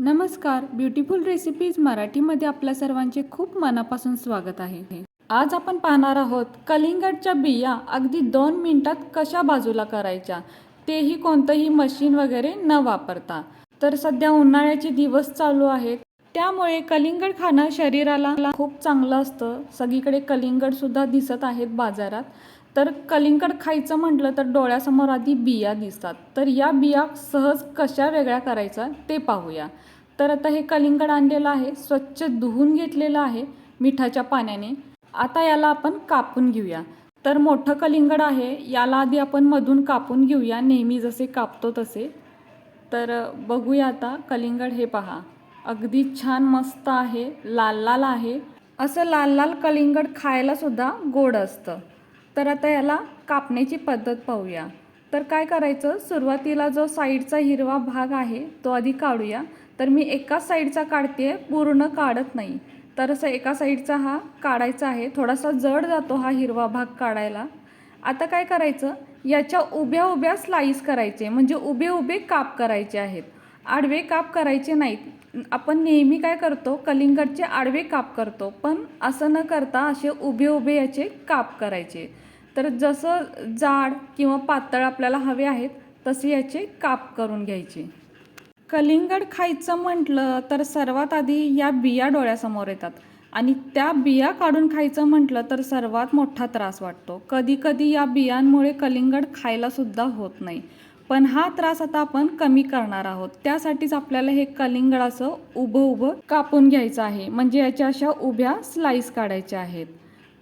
नमस्कार beautiful recipes मराठीमध्ये आपल्या सर्वांचे खूप मनापासून स्वागत आहे. आज आपण पाहणार आहोत कलिंगडच्या बिया अगदी दोन मिनिटात कशा बाजूला करायच्या? तेही कोणतंही मशीन वगैरे न वापरता. तर सध्या उन्हाळ्याचे दिवस चालू आहेत. त्यामुळे कलिंगड खाणं शरीराला खूप चांगलं असतं. सगळीकडे कलिंगड सुद्धा दिसत आहेत बाजारात. तर कलिंगड खायचं म्हटलं तर डोळ्यासमोर आधी बिया दिसतात. तर या बिया सहज कशा वेगळ्या करायचा ते पाहूया. तर आता हे कलिंगड आणलेलं आहे स्वच्छ धुवून घेतलेलं आहे मिठाच्या पाण्याने. आता याला आपण कापून घेऊया. तर मोठं कलिंगड आहे याला आधी आपण मधून कापून घेऊया नेहमी जसे कापतो तसे. तर बघूया आता कलिंगड हे पहा. अगदी छान मस्त आहे लाल लाल आहे. असं लाल लाल कलिंगड खायलासुद्धा गोड असतं. तर आता याला कापण्याची पद्धत पाहूया. तर काय करायचं? सुरुवातीला जो साईडचा हिरवा भाग आहे तो आधी काढूया. तर मी एका साईडचा काढते पूर्ण काढत नाही. तर असं एका साईडचा हा काढायचा आहे. थोडासा जड जातो हा हिरवा भाग काढायला. आता काय करायचं? याच्या उभ्या उभ्या स्लाईस करायचे म्हणजे उभे उभे काप करायचे आहेत. आडवे काप करायचे नाहीत. आपण नेहमी काय करतो? कलिंगडचे आडवे काप करतो. पण असं न करता असे उभे उभे याचे काप करायचे. तर जसं जाड किंवा पातळ आपल्याला हवे आहेत तसे याचे काप करून घ्यायचे. कलिंगड खायचं म्हटलं तर सर्वात आधी या बिया डोळ्यासमोर येतात आणि त्या बिया काढून खायचं म्हटलं तर सर्वात मोठा त्रास वाटतो. कधी कधी या बियांमुळे कलिंगड खायलासुद्धा होत नाही. पण हा त्रास आता आपण कमी करणार आहोत. त्यासाठीच आपल्याला हे कलिंगड असं उभं उभं कापून घ्यायचं आहे. म्हणजे याच्या अशा उभ्या स्लाईस काढायच्या आहेत.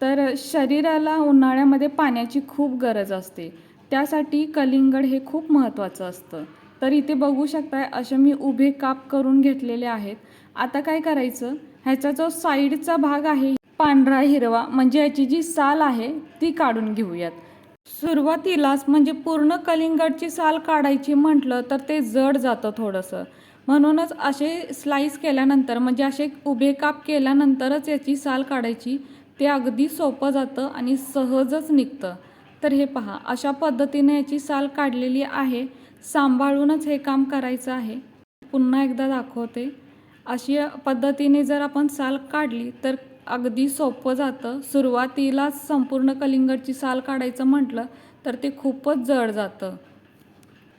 तर शरीराला उन्हाळ्यामध्ये पाण्याची खूप गरज असते. त्यासाठी कलिंगड हे खूप महत्त्वाचं असतं. तर इथे बघू शकताय असे मी उभे काप करून घेतलेले आहेत. आता काय करायचं? ह्याचा जो साईडचा भाग आहे पांढरा हिरवा म्हणजे याची जी साल आहे ती काढून घेऊयात. सुरुवातीलाच म्हणजे पूर्ण कलिंगडची साल काढायची म्हटलं तर ते जड जातं थोडंसं. म्हणूनच असे स्लाईस केल्यानंतर म्हणजे असे उभे काप केल्यानंतरच याची साल काढायची. ते अगदी सोपं जातं आणि सहजच निघतं. तर हे पहा अशा पद्धतीने याची साल काढलेली आहे. सांभाळूनच हे काम करायचं आहे. पुन्हा एकदा दाखवते. अशी पद्धतीने जर आपण साल काढली तर अगदी सोपं जातं. सुरुवातीलाच संपूर्ण कलिंगडची साल काढायचं म्हटलं तर ते खूपच जड जातं.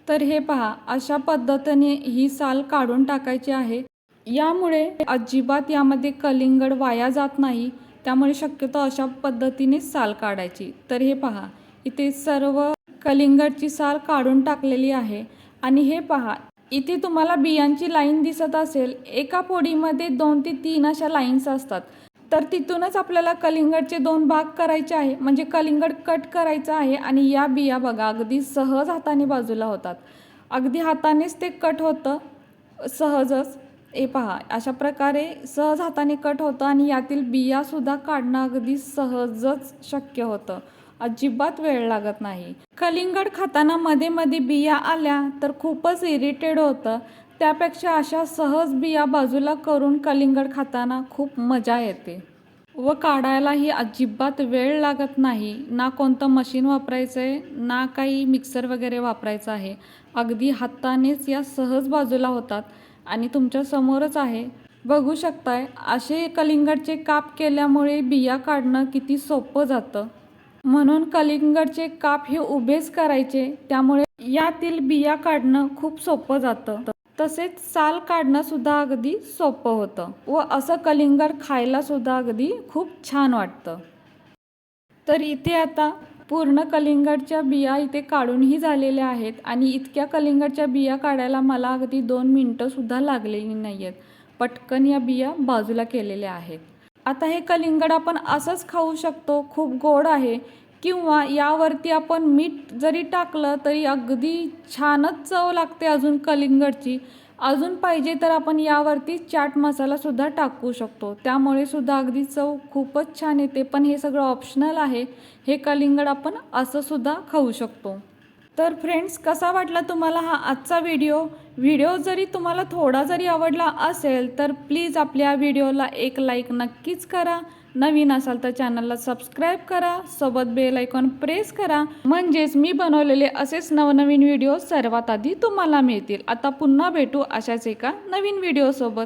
तर हे पहा अशा पद्धतीने ही साल काढून टाकायची आहे. यामुळे अजिबात यामध्ये कलिंगड वाया जात नाही. त्यामुळे शक्यतो अशा पद्धतीने साल काढायची. तर हे पहा इथे सर्व कलिंगडची साल काढून टाकलेली आहे. आणि हे पहा इथे तुम्हाला बियांची लाईन दिसत असेल. एका पोडीमध्ये दोन ते तीन अशा लाईन्स असतात. तर तिथूनच आपल्याला कलिंगडचे दोन भाग करायचे आहे. म्हणजे कलिंगड कट करायचं आहे आणि या बिया बघा अगदी सहज हाताने बाजूला होतात. अगदी हातानेच ते कट होतं. सहजच. हे पहा अशा प्रकारे सहज हाताने कट होतं आणि यातील बियासुद्धा काढणं अगदी सहजच शक्य होतं. अजिबात वेळ लागत नाही. कलिंगड खाताना मध्ये मध्ये बिया आल्या तर खूपच इरिटेड होतं. त्यापेक्षा अशा सहज बिया बाजूला करून कलिंगड खाताना खूप मजा येते. व काढायलाही अजिबात वेळ लागत नाही. ना कोणतं मशीन वापरायचं आहे ना काही मिक्सर वगैरे वापरायचं आहे. अगदी हातानेच या सहज बाजूला होतात. आणि तुमच्या समोरच आहे. बघू शकताय असे कलिंगडचे काप केल्यामुळे बिया काढणं किती सोपं जातं. म्हणून कलिंगडचे काप हे उभेच करायचे त्यामुळे यातील बिया काढणं खूप सोपं जातं. तसेच साल काढणं सुद्धा अगदी सोपं होतं व असं कलिंगड खायला सुद्धा अगदी खूप छान वाटतं. तर इथे आता पूर्ण कलिंगडच्या बिया इथे काढूनही झालेल्या आहेत आणि इतक्या कलिंगडच्या बिया काढायला मला अगदी दोन मिनटंसुद्धा लागलेली नाही आहेत पटकन या बिया बाजूला केलेल्या आहेत. आता हे कलिंगड आपण असंच खाऊ शकतो खूप गोड आहे किंवा यावरती आपण मीठ जरी टाकलं तरी अगदी छानच चव लागते अजून कलिंगडची. अजून पाहिजे तर आपण यावरती चाट मसालासुद्धा टाकू शकतो. त्यामुळे सुद्धा अगदी चव खूपच छान येते. पण हे सगळं ऑप्शनल आहे. हे कलिंगड आपण असं सुद्धा खाऊ शकतो. तर फ्रेंड्स कसा वाटला तुम्हाला हा आजचा व्हिडिओ व्हिडिओ जरी तुम्हाला थोडा जरी आवडला असेल तर प्लीज आपल्या व्हिडिओला एक लाईक नक्कीच करा. नवीन असाल तर चॅनलला सबस्क्राईब करा. सोबत बेल आयकॉन प्रेस करा. म्हणजेच मी बनवलेले असेच नवनवीन व्हिडिओ सर्वात आधी तुम्हाला मिळतील. आता पुन्हा भेटू अशाच एका नवीन व्हिडिओसोबत